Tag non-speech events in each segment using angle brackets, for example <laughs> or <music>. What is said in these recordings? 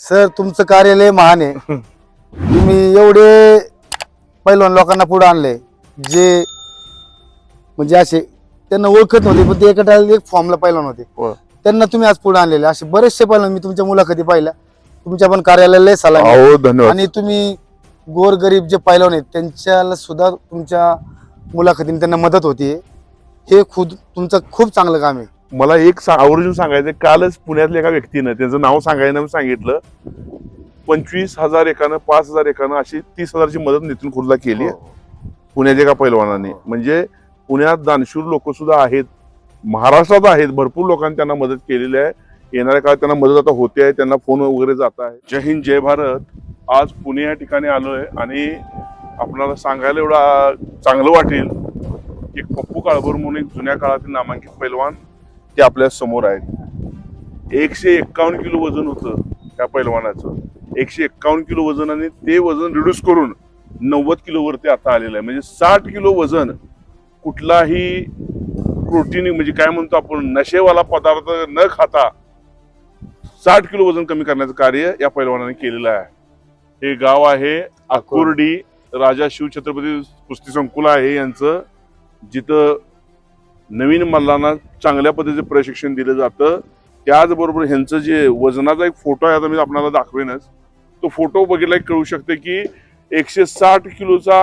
Sir तुमचं कार्यालय महान आहे. तुम्ही एवढे पैलवान लोकांना पुढे आणले जे म्हणजे असे त्यांना ओळखत नव्हते पण ते एका टायला एक फॉर्मला पैलवान होते. त्यांना तुम्ही आज पुढे आणलेले. असे बरेचसे पैलवान मी तुमच्या मुलाखती पाहिल्या. तुमच्या पण कार्यालयाला सलाम धन्यवाद. आणि तुम्ही गोरगरीब जे पैलवान आहेत त्यांच्याला सुद्धा तुमच्या मुलाखतीने त्यांना मदत होती हे खुद तुमचं खूप चांगलं काम आहे. मला एक सा- आवर्जून सांगायचं कालच पुण्यातल्या एका व्यक्तीनं त्यांचं नाव सांगायला सांगितलं पंचवीस हजार एकानं पाच हजार एकानं अशी तीस हजारची मदत नितीन खुर्दला केली. हो. आहे पुण्याच्या एका पैलवानाने. म्हणजे पुण्यात दानशूर लोक सुद्धा आहेत महाराष्ट्रात आहेत भरपूर लोकांनी त्यांना मदत केलेली आहे. येणाऱ्या काळात त्यांना मदत आता होते आहे त्यांना फोन वगैरे जात आहे. जय हिंद जय भारत. आज पुणे या ठिकाणी आलोय आणि आपल्याला सांगायला एवढा चांगलं वाटेल एक पप्पू काळभोर म्हणून एक जुन्या काळातील नामांकित पैलवान ते आपल्यासमोर आहेत. एकशे एक्कावन्न किलो वजन होतं त्या पैलवानाचं. एकशे एक्कावन्न किलो वजन आणि ते वजन रिड्यूस करून नव्वद किलोवरती आता आलेलं आहे. म्हणजे साठ किलो वजन कुठलाही प्रोटीन म्हणजे काय म्हणतो आपण नशेवाला पदार्थ न खाता साठ किलो वजन कमी करण्याचं कार्य या पैलवानाने केलेलं आहे. हे गाव आहे आकुर्डी राजा शिवछत्रपती कुस्ती संकुल आहे यांचं. जिथं नवीन मल्लांना चांगल्या पद्धतीचं प्रशिक्षण दिलं जातं. त्याचबरोबर ह्यांचं जे वजनाचा एक फोटो आहे आता मी आपल्याला दाखवेनच. तो फोटो बघितला कळू शकते की एकशे साठ किलोचा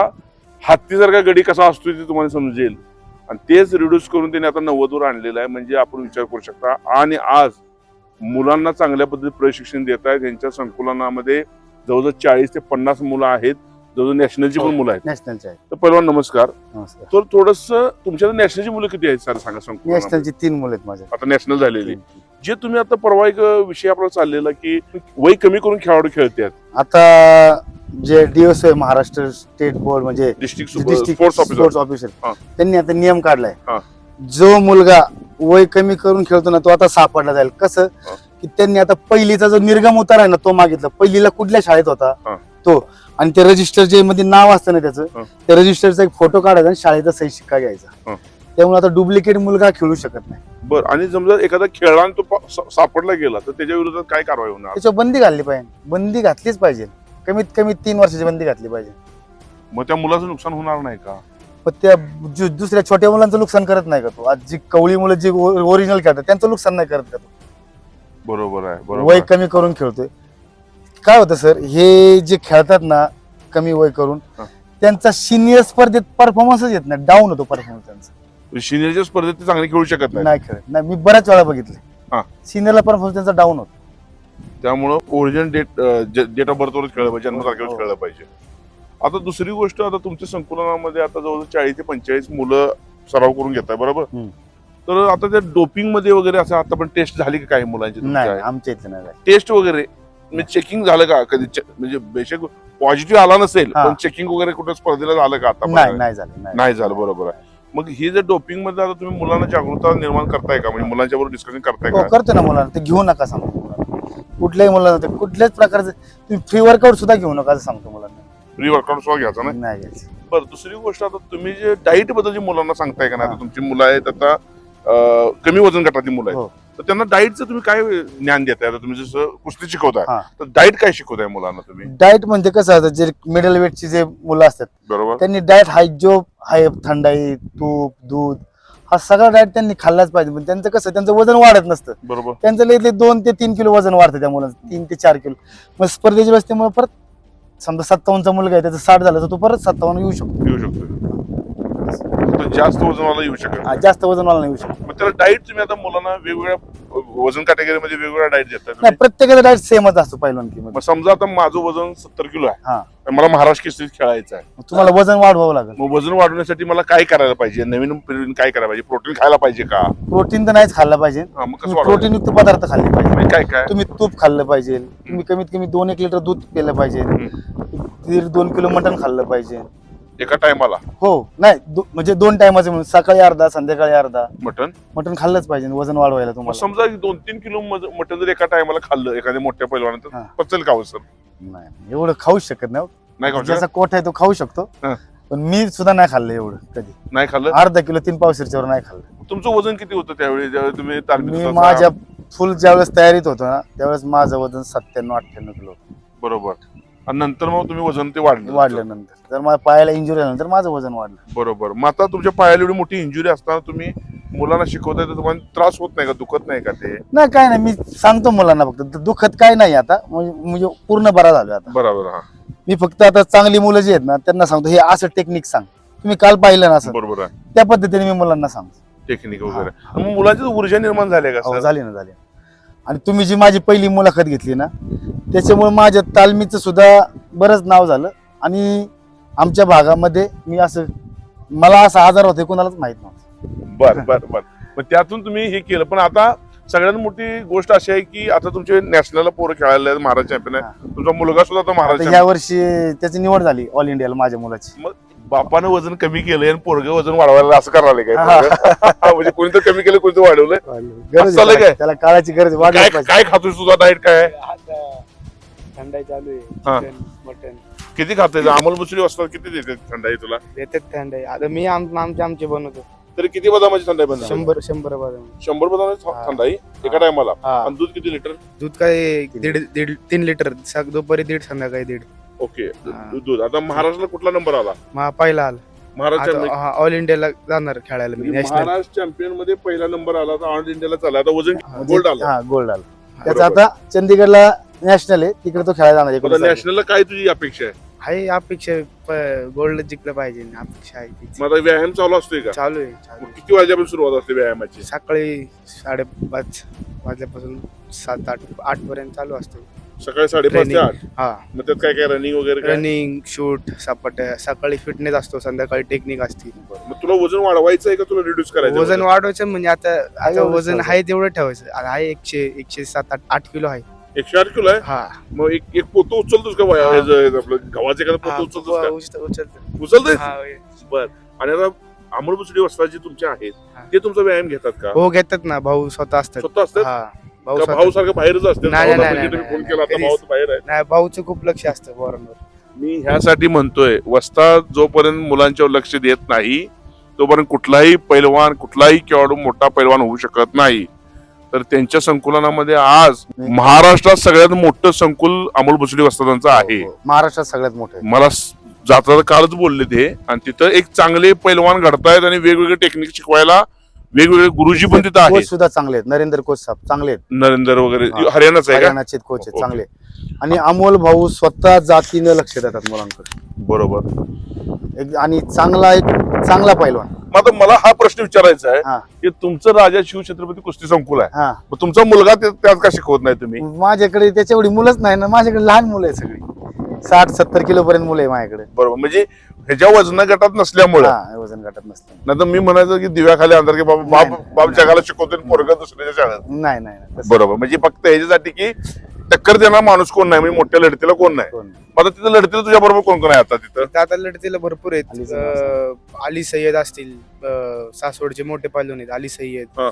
हत्तीसारखा गडी कसा असतो ते तुम्हाला समजेल. आणि तेच रिड्यूस करून त्यांनी आता नव्वदवर आणलेलं आहे म्हणजे आपण विचार करू शकता. आणि आज मुलांना चांगल्या पद्धतीत प्रशिक्षण देत आहेत. त्यांच्या संकुलनामध्ये जवळजवळ चाळीस ते पन्नास मुलं आहेत. जवळजवळ नॅशनलची पण मुलं आहेत. नॅशनलचे आहे तर पहिलवान नमस्कार. नमस्कार. तर थोडस तुमच्या नॅशनलची मुलं किती आहेत सर सांगा संकुलनामध्ये? नॅशनलची तीन मुलं आहेत माझ्या आता नॅशनल झालेली. जे तुम्ही आता परवा एक विषय आपला चाललेला की वय कमी करून खेळाडू खेळतात. आता जे डीएस आहे महाराष्ट्र स्टेट बोर्ड म्हणजे district sports officer sports officer हा. त्यांनी आता नियम काढलाय. हा. जो मुलगा वय कमी करून खेळतो ना तो आता सापडला जाईल. कसं? हा. की त्यांनी आता पहिलीचा जो निर्गम उतार आहे ना तो मागितला. पहिलीला कुठल्या शाळेत हा. होता तो. आणि ते रजिस्टर जे मध्ये नाव असतं ना. त्याचं त्या रजिस्टरचा एक फोटो काढायचा आणि शाळेचा सही शिक्का घ्यायचा. त्यामुळे आता डुप्लिकेट मुलगा खेळू शकत नाही. बर आणि समजा एखादा खेळला तो सापडला गेला तर त्याच्या विरोधात काय कारवाई होणार? त्याच्यावर बंदी घातली पाहिजे. बंदी घातलीच पाहिजे. कमीत कमी तीन वर्षाची बंदी घातली पाहिजे. मग त्या मुलाचं नुकसान होणार नाही का? पण त्या दुसऱ्या छोट्या मुलांचं नुकसान करत नाही का तो? आज जी कवळी मुलं जी ओरिजिनल खेळतात त्यांचं नुकसान नाही करत का तो? बरोबर आहे वय. कमी करून खेळतोय. काय होतं सर? हे जे खेळतात ना कमी वय करून हा. त्यांचा सिनियर स्पर्धेत परफॉर्मन्सच येत नाही. डाऊन होतो परफॉर्मन्स त्यांचा. सिनियरच्या स्पर्धेत ते चांगले खेळू शकत नाही. नाही खेळत. नाही मी बऱ्याच वेळा हा. बघितले सिनियरला परफॉर्मन्स त्यांचा डाऊन होतो. त्यामुळं ओरिजिनल डेट डेट ऑफ बर्थवरच खेळलं पाहिजे जन्मतारखेवर हो. खेळलं पाहिजे. आता दुसरी गोष्ट आता तुमच्या संकुलनामध्ये आता जवळजवळ चाळीस ते पंचेचाळीस मुलं सराव करून घेत आहे बरोबर? हम्म. तर आता त्या डोपिंगमध्ये वगैरे असं आता पण टेस्ट झाली का काही मुलांची नाही आमच्या इथलं नाही टेस्ट वगैरे म्हणजे चेकिंग झालं का? कधी म्हणजे बेशक पॉझिटिव्ह आला नसेल हा. पण चेकिंग वगैरे कुठे स्पर्धेला झालं का आता नाही नाही झालं नाही नाही झालं बरोबर आहे. मग ही जर डोपिंगमध्ये आता तुम्ही मुलांना जागरूकता निर्माण करताय का? म्हणजे मुलांच्या बरोबर डिस्कशन करताय हो का? करतो ना मुलांना. ते घेऊ नका सांगतो मुलांना. कुठल्याही मुलांना ते कुठल्याच प्रकारचं तुम्ही फ्री वर्कआउट सुद्धा घेऊ नका असं सांगतो मुलांना. प्री वर्कआउट सुद्धा घ्यायचा ना नाही घ्यायचं. बरं दुसरी गोष्ट आता तुम्ही जे डाईटबद्दल जे मुलांना सांगताय का नाही? आता तुमची मुलं आहेत आता अं, कमी वजन गटातली मुलं आहेत. हो. तर त्यांना डाईटचं तुम्ही काय ज्ञान देताय? आता तुम्ही जसं कुस्ती शिकवताय हा. तर डाईट काय शिकवताय मुलांना तुम्ही? डाएट म्हणजे कसं असतं जे मिडल वेटची जे मुलं असतात बरोबर. त्यांनी डाएट हाय जो हाय थंडाई तूप दूध हा सगळा डाएट त्यांनी खाल्लाच पाहिजे. पण त्यांचं कसं त्यांचं वजन वाढत नसतं. बरोबर. त्यांचं लई दोन ते तीन किलो वजन वाढतं त्या मुलांचं तीन ते चार किलो. मग स्पर्धेची बसल्यामुळे परत समजा सत्तावन्नचा मुलगा आहे त्याचं साठ झालं तर तो परत सत्तावन्न येऊ शकतो. येऊ शकतो. तर जास्त वजनवाला येऊ शकत हा, जास्त वजन वाला नाही येऊ शकतो. मग त्याला डाईट तुम्ही आता मुलांना वेगवेगळ्या वजन कॅटेगरीमध्ये वेगवेगळ्या डाईट देताय नाही. प्रत्येकाचा डाएट सेमच असतो पहिलवानकीमध्ये मग समजा आता माझं वजन सत्तर किलो आहे. हा. आणि मला महाराष्ट्र केसरीत खेळायचं आहे. मग तुम्हाला वजन वाढवावं लागेल. मग वजन वाढवण्यासाठी मला काय करायला पाहिजे? नवीन पिढीने काय करायला पाहिजे? प्रोटीन खायला पाहिजे का? प्रोटीन तर नाहीच खाल्लं पाहिजे. हा, मग कसं वाढवायचं? प्रोटीन युक्त पदार्थ खाल्ले पाहिजे. म्हणजे काय काय? तुम्ही तूप खाल्लं पाहिजे. तुम्ही कमीत कमी दोन एक लिटर दूध पिलं पाहिजे. दीड दोन किलो मटण खाल्लं पाहिजे. एका टायमाला हो नाही दो- म्हणजे दोन टायमाचे म्हणून सकाळी अर्धा संध्याकाळी अर्धा मटन मटण खाल्लंच पाहिजे वजन वाढवायला मग तुम्हाला समजा की दोन तीन किलो मटन जर एका टायमाला खाल्लं एखाद्या मोठ्या पैलवानात हा. पचेल का हो सर नाही एवढं खाऊच शकत नाही हो. नाही खाऊ ज्याचा शकत? कोट आहे तो खाऊ शकतो हा. पण मी सुद्धा नाही खाल्लं एवढं कधी नाही खाल्लं अर्धा किलो तीन पावशेरच्यावर नाही खाल्लं तुमचं वजन किती होतं त्यावेळी ज्यावेळी तुम्ही तालमीत मी होता? माझ्या फुल ज्यावेळेस तयारीत होतो ना त्यावेळेस माझं वजन सत्त्याण्णव अठ्ठ्याण्णव किलो होतं. बरोबर आणि नंतर मग तुम्ही वजन ते वाढलं. वाढल्यानंतर. जर माझ्या पायाला इंजुरी झाल्यानंतर माझं वजन वाढलं. बरोबर. मग आता तुमच्या पायाला एवढी मोठी इंजुरी असताना तुम्ही मुलांना शिकवताय तर तुम्हाला त्रास होत नाही का? दुखत नाही का ते? नाही काय नाही. मी सांगतो मुलांना फक्त. दुखत काय नाही आता. म्हणजे म्हणजे पूर्ण बरा झालो आता. बरोबर हा. मी फक्त आता चांगली मुलं जी आहेत ना त्यांना सांगतो. हे असं टेक्निक सांग. तुम्ही काल पाहिलं ना असं? बरोबर आहे. त्या पद्धतीने मी मुलांना सांगतो. टेक्निक वगैरे. मग मुलाची ऊर्जा निर्माण झाली का हो, झाली ना झाली. आणि तुम्ही जी माझी पहिली मुलाखत घेतली ना त्याच्यामुळे माझ्या तालमीचं सुद्धा बरंच नाव झालं. आणि आमच्या भागामध्ये मी असं मला असा आजार होते कोणालाच माहीत नव्हतं. बर बर बर. मग त्यातून तुम्ही हे केलं. पण आता सगळ्यात मोठी गोष्ट अशी आहे की आता तुमचे नॅशनलला पोरं खेळायला आहेत, महाराज चॅम्पियन आहे तुमचा मुलगा सुद्धा आता महाराज आता champion वर्षी त्याची निवड झाली ऑल इंडियाला माझ्या मुलाची. मग बापानं वजन कमी केलंय आणि पोरग वजन वाढवायला असं करायला काय? <laughs> म्हणजे कोणी तर कमी केलं कोणी तर वाढवलंय गरज चाललंय काय? त्याला- काळाची गरज वाढली काय खातोय तुझा डाएट काय? थंडाई चालू. आहे. मटन किती खातोय? अमोल मुसरी वाजता किती देते थंडाई तुला? देतात थंडाई. आता मी आम- आमचे आमचे बनवतो. तरी किती बदामाची थंडाई बंद शंभर शंभर बदाम. शंभर बदामाची. थंडाई? एका टायमाला? आणि दूध किती लिटर? दूध काय? दीड दीड तीन लिटर. दुपारी दीड संध्याकाळी दीड. ओके. दूध. आता महाराष्ट्राला कुठला नंबर आला? पहिला आला. महाराष्ट्र आता हा ऑल इंडियाला जाणार खेळायला मी नॅशनल महाराष्ट्र चॅम्पियनमध्ये पहिला नंबर आला तर ऑल इंडियाला चालला. आता वजन गोल्ड आला. हा गोल्ड आला. त्याचा बरोबर. आता चंदीगडला नॅशनल आहे तिकडे तो खेळायला जाणार आता एकोणीस तारखेला. नॅशनलला काय तुझी अपेक्षा आहे? आहे अपेक्षा गोल्ड जिंकलं पाहिजे अपेक्षा आहे. मग आता व्यायाम चालू असतोय का? चालू आहे चालू मग आहे. किती वाजेपासून सुरुवात असते व्यायामाची? सकाळी साडेपाच वाजल्यापासून सात आठ आठ पर्यंत चालू असतो. सकाळी साडेपाच ते. आठ. हा. मग त्यात काय काय रनिंग वगैरे काय? रनिंग शूट सपाट्या सकाळी फिटनेस असतो संध्याकाळी टेक्निक असते. मग तुला वजन वाढवायचं आहे का तुला रिड्यूस करायचं वजन वाढवायचं म्हणजे आता आता वजन. आहे. तेवढं ठेवायचं. आता आहे एकशे एकशे सात आठ आठ किलो आहे. एकशे आठ किलो आहे? हा. मग एक एक पोतं उचलतोस का वया- हा. आपलं गव्हाचं एखादं हा, पोतं उचलतोस का? उचल- उचलतं. उचलतोय? हा, होय. बर. आणि आता अमोल बुसडी वस्ता जे तुमचे आहेत हा. ते तुमचा व्यायाम घेतात का? हो घेतात ना. भाऊ स्वतः असतात. स्वतः असतात? हा. भाऊ सारखं बाहेरच असते नाही, भाऊला नाही, म्हणजे नाही, तुम्ही फोन नाही, केला आता कधीच. भाऊ तर बाहेर आहे. नाही भाऊचं खूप लक्ष असतं पोरांवर मी ह्यासाठी म्हणतोय वस्ता जोपर्यंत मुलांच्यावर लक्ष देत नाही तोपर्यंत कुठलाही पैलवान कुठलाही खेळाडू मोठा पैलवान होऊ शकत नाही. तर त्यांच्या संकुलनामध्ये आज महाराष्ट्रात सगळ्यात मोठं संकुल अमोल भुसडी वस्तादांचं आहे. हो, हो. महाराष्ट्रात सगळ्यात मोठे मला स- जाता कालच बोलले ते. आणि तिथं एक चांगले पैलवान घडतायत आणि वेगवेगळे टेक्निक शिकवायला वेगवेगळे गुरुजी पण तिथं आहेत. सुद्धा चांगले आहेत. नरेंद्र कोच साहेब चांगले आहेत. नरेंद्र वगैरे हा. हरियाणाच आहे का? हरियाणाचे कोच आहेत. चांगले आणि अमोल भाऊ स्वतः जातीनं लक्ष देतात मुलांकडे. बरोबर. एक आणि चांगला एक चांगला पैलवान. मग आता मला हा प्रश्न विचारायचा आहे हा. की तुमचं राजा शिवछत्रपती कुस्ती संकुल आहे. हा. मग तुमचा मुलगा ते- त्यात का शिकवत नाही तुम्ही? माझ्याकडे त्याच्या एवढी मुलंच नाही ना. माझ्याकडे लहान मुलं आहे सगळी. साठ सत्तर किलो पर्यंत मुलं आहे माझ्याकडे. बरोबर. म्हणजे ह्याच्या वजन गटात नसल्यामुळे. हा वजन घटत नसतं नाही तर मी म्हणायचं की दिव्याखाली अंतर की बाबा नाही, बाप नाही. बाप जगाला शिकवतोय पोरगा दुसऱ्याच्या शाळेत. नाही नाही नाही, तसं बरोबर. म्हणजे फक्त ह्याच्यासाठी की टक्कर देणार माणूस कोण नाही? म्हणजे मोठ्या लढतीला कोण नाही? कोण नाही. आता तिथं लढतीला तुझ्या बरोबर कोण कोण आहे आता तिथं? आता लढतीला भरपूर आहेत. अली अं, अली सय्यद असतील अं, सासवडचे मोठे पैलवान आहेत. अली सय्यद हा.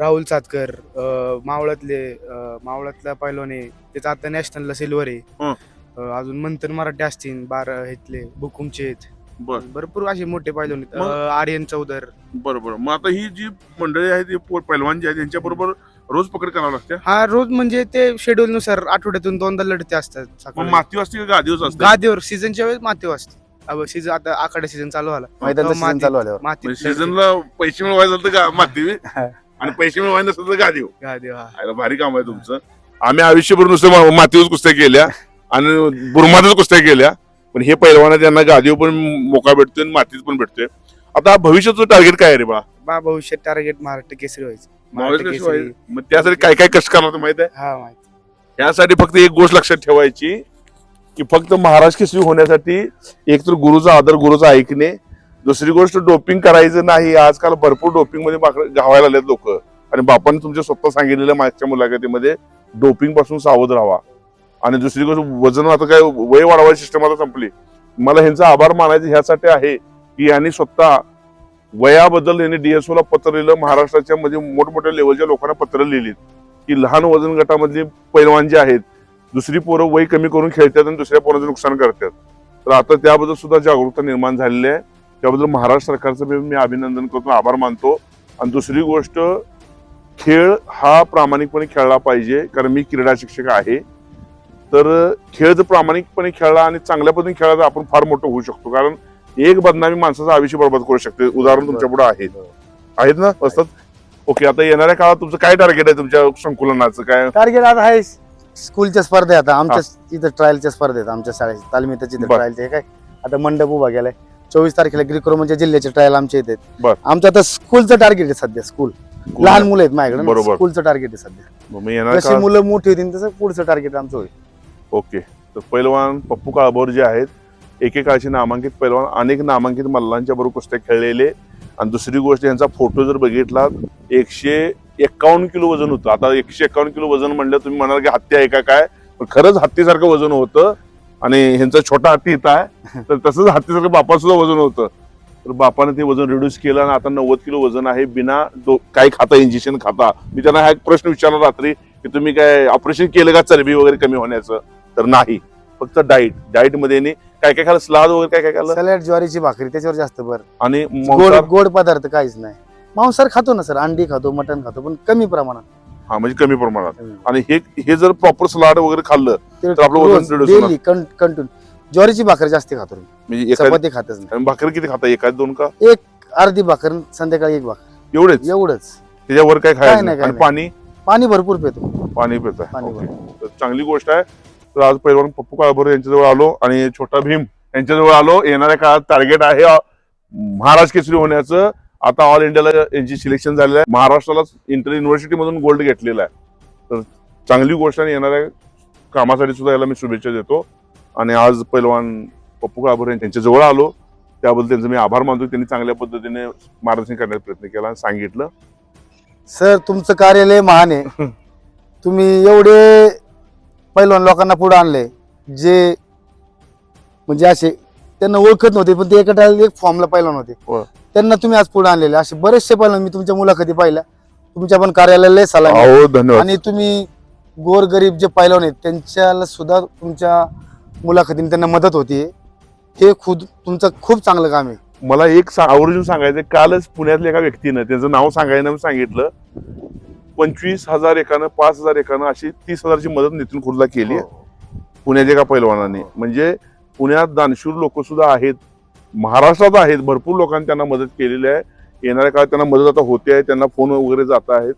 राहुल सातकर अं, मावळातले अं, मावळातला पैलवान आहे. त्याचा आता नॅशनलला सिल्वर आहे. हं. अजून मंथन मराठे असतील बारा हेतले बुकुमचे आहेत. बर. भरपूर असे मोठे पैलवान आहेत. मग- अं, आर्यन चौधर. बरोबर मग आता ही जी मंडळी आहेत ही पो- पैलवान जी आहेत यांच्या बरोबर रोज पकड करावं लागते? हा रोज म्हणजे ते शेड्यूल नुसार आठवड्यातून दोनदा लढते असतात मग सकाळी. माती असते का गादीवर असते? गादीवर सीझनच्या वेळेस माती असते सीझन आता आखाडा सीझन चालू झाला. मैदानाचं तेव्हा सीझन माती- चालू आल्यावर माती म्हणजे सीझनला पैसे मिळवायचं तर का माती? <laughs> आणि पैसे मिळवायचे नसतं तर गादी हा. भारी काम आहे तुमचं. आम्ही आयुष्यभर नुसतं मा- मातीवर कुस्त्या केल्या. आणि बुरमातच कुस्त्या केल्या. पण हे पैलवाना त्यांना गादीवर पण मोका भेटतोय आणि मातीत पण भेटतोय. आता भविष्याचं टार्गेट काय आहे रे बा बा भविष्यात टार्गेट महाराष्ट्र केसरी व्हायचं. महाराष्ट्र महाराष्ट्र केसरी केसरी. व्हायचं. मग त्यासाठी काय काय कष्ट करावं माहीत आहे? हा माहिती. यासाठी फक्त एक गोष्ट लक्षात ठेवायची की फक्त महाराष्ट्र केसरी होण्यासाठी एक तर गुरुचा आदर गुरुचा ऐकणे. दुसरी गोष्ट डोपिंग करायचं नाही. आजकाल भरपूर डोपिंगमध्ये माकडं घावायला आलेत लोक. आणि बापांनी तुमच्या स्वतः सांगितलेल्या मागच्या मुलाखतीमध्ये डोपिंगपासून सावध राहा. आणि दुसरी गोष्ट वजन आता काय वय वाढवायची सिस्टम आता संपली. मला ह्यांचा आभार मानायचं ह्यासाठी आहे की यांनी स्वतः वयाबद्दल यांनी डीएसओला पत्र लिहिलं महाराष्ट्राच्या म्हणजे मोठमोठ्या लेवलच्या लोकांना पत्र लिहिलीत की लहान वजन गटामधली पैलवान जे आहेत दुसरी पोरं वय कमी करून खेळतात आणि दुसऱ्या पोरांचं नुकसान करतात. तर आता त्याबद्दल सुद्धा जागरूकता निर्माण झालेली आहे. त्याबद्दल महाराष्ट्र सरकारचं मी मी अभिनंदन करतो आभार मानतो. आणि दुसरी गोष्ट खेळ हा प्रामाणिकपणे खेळला पाहिजे कारण मी क्रीडा शिक्षक आहे. तर खेळ जर प्रामाणिकपणे खेळला आणि चांगल्या पद्धतीने खेळला तर आपण फार मोठं होऊ शकतो. कारण एक बदनामी माणसाचं आयुष्य बरबाद करू शकते. उदाहरण तुमच्यापुढे आहेत. आहेत ना? असतात? ओके आता येणाऱ्या काळात तुमचं काय टार्गेट आहे तुमच्या संकुलनाचं? काय? टार्गेट आता आहे स्कूलच्या स्पर्धा आहे आता. आमच्या इथं ट्रायलच्या स्पर्धा आहेत आमच्या शाळेत तालमीच्या इथं बर. ट्रायलचे काय? आता मंडप उभा गेलाय चोवीस तारखेला ग्रिकोरो म्हणजे जिल्ह्याचे ट्रायल आमच्या इथे आहेत. बर. आमचं आता स्कूलचं टार्गेट आहे सध्या स्कूल लहान मुलं आहेत माझ्याकडे. बरोबर. स्कूलचं टार्गेट आहे सध्या. मग येणाऱ्या जशी काळात मुलं मोठी होतील तसं पुढचं टार्गेट आमचं होईल. ओके. तर पैलवान पप्पू काळभोर जे आहेत एकेकाळचे नामांकित पैलवान अनेक नामांकित मल्लांच्या बरोबर कुस्त्या खेळलेले. आणि दुसरी गोष्ट यांचा फोटो जर बघितला एकशे एक्कावन्न किलो वजन होतं. आता एकशे एक्कावन्न किलो वजन म्हणलं तुम्ही म्हणाल की हत्ती आहे का काय? पण खरंच हत्तीसारखं वजन होतं. आणि ह्यांचा छोटा हत्ती इथं आहे. तर तसंच हत्तीसारखं बापा सुद्धा वजन होतं. तर बापाने ते वजन रिड्यूस केलं आणि आता नव्वद किलो वजन आहे. बिना डो- काय खाता इंजेक्शन खाता. मी त्यांना हा एक प्रश्न विचारला रात्री. की तुम्ही काय ऑपरेशन केलं का चरबी वगैरे कमी होण्याचं? तर नाही. फक्त डाईट डाईटमध्ये काय काय खाल्लं? सलाद वगैरे काय काय खाल्लं? सॅलड ज्वारीची भाकरी त्याच्यावर जास्त भर. आणि गोड गोड पदार्थ काहीच नाही. मांसाहार खातो ना सर. अंडी खातो मटण खातो पण कमी प्रमाणात. हा म्हणजे कमी प्रमाणात. आणि हे हे जर प्रॉपर सलाड वगैरे खाल्लं तर आपलं वजन reduce होणार. ज्वारीची भाकरी जास्त खातो मी. म्हणजे एखादी चपाती खातच आणि भाकरी किती खाता? एखाद दोन का? अर्धी भाकर संध्याकाळी एक भाकर. एवढेच? एवढंच. त्याच्यावर काय काय खायचं नाही, नाही काय आणि पाणी? पाणी भरपूर पितो. पाणी पित पाणी तर चांगली गोष्ट आहे. तर आज पैलवान पप्पू काळभोर यांच्याजवळ आलो आणि छोटा भीम यांच्याजवळ आलो. येणाऱ्या काळात टार्गेट आहे अ, महाराष्ट्र केसरी होण्याचं. आता ऑल इंडियाला यांची सिलेक्शन झालेलं आहे. महाराष्ट्राला इंटर युनिव्हर्सिटी मधून गोल्ड घेतलेला आहे. तर चांगली गोष्ट आणि येणाऱ्या कामासाठी सुद्धा याला मी शुभेच्छा देतो. आणि आज पैलवान पप्पू काळभोर यांच्या जवळ आलो. त्याबद्दल त्यांचं मी आभार मानतो त्यांनी चांगल्या पद्धतीने मार्गदर्शन करण्याचा प्रयत्न केला आणि सांगितलं. सर तुमचं कार्यालय महान आहे. तुम्ही एवढे पैलवान लोकांना पुढे आणले जे म्हणजे असे त्यांना ओळखत नव्हते पण ते एका एक फॉर्मला पैलवान होते. त्यांना तुम्ही आज पुढे आणलेले. असे बरेचसे पैलवान मी तुमच्या मुलाखती पाहिल्या. तुमच्या पण कार्यालयाला सलाम आणि तुम्ही गोरगरीब जे पैलवान आहेत त्यांच्याला सुद्धा तुमच्या मुलाखतीने त्यांना मदत होती हे खुद तुमचं खूप चांगलं काम आहे. मला एक सा- आवर्जून सांगायचं कालच पुण्यातल्या एका व्यक्तीनं त्यांचं नाव सांगायला सांगितलं पंचवीस हजार एकानं पाच हजार एकानं अशी तीस हजारची मदत नितीन खुर्दला केली. आहे. पुण्याच्या एका पैलवानाने. म्हणजे पुण्यात दानशूर लोक सुद्धा आहेत महाराष्ट्रात आहेत भरपूर लोकांनी त्यांना मदत केलेली आहे. येणाऱ्या काळात त्यांना मदत आता होते आहे त्यांना फोन वगैरे जात आहेत.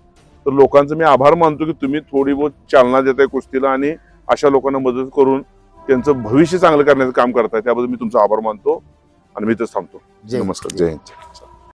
तर लोकांचं मी आभार मानतो की तुम्ही थोडी बहुत चालना देताय कुस्तीला आणि अशा लोकांना मदत करून त्यांचं भविष्य चांगलं करण्याचं काम करताय. त्याबद्दल मी तुमचा आभार मानतो. आणि मी थांबतो. जय नमस्कार जय हिंद.